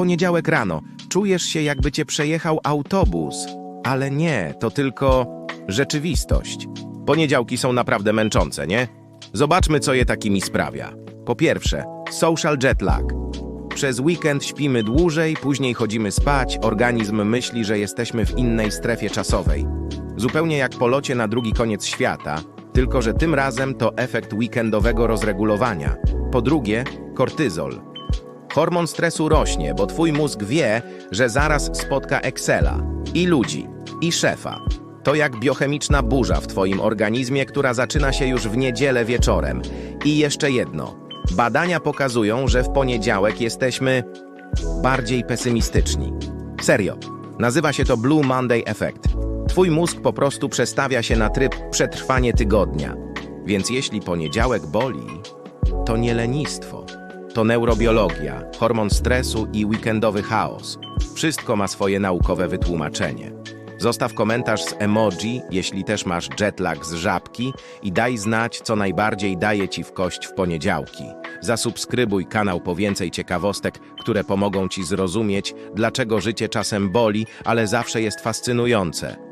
poniedziałek rano. Czujesz się, jakby cię przejechał autobus. Ale nie, to tylko rzeczywistość. Poniedziałki są naprawdę męczące, nie? Zobaczmy, co je takimi sprawia. Po pierwsze, social jet lag. Przez weekend śpimy dłużej, później chodzimy spać, organizm myśli, że jesteśmy w innej strefie czasowej. Zupełnie jak po locie na drugi koniec świata, tylko że tym razem to efekt weekendowego rozregulowania. Po drugie, kortyzol. Hormon stresu rośnie, bo twój mózg wie, że zaraz spotka Excela i ludzi, i szefa. To jak biochemiczna burza w twoim organizmie, która zaczyna się już w niedzielę wieczorem. I jeszcze jedno. Badania pokazują, że w poniedziałek jesteśmy bardziej pesymistyczni. Serio. Nazywa się to Blue Monday Effect. Twój mózg po prostu przestawia się na tryb przetrwanie tygodnia. Więc jeśli poniedziałek boli, to nie lenistwo. To neurobiologia, hormon stresu i weekendowy chaos. Wszystko ma swoje naukowe wytłumaczenie. Zostaw komentarz z emoji, jeśli też masz jetlag z żabki i daj znać, co najbardziej daje ci w kość w poniedziałki. Zasubskrybuj kanał po więcej ciekawostek, które pomogą ci zrozumieć, dlaczego życie czasem boli, ale zawsze jest fascynujące.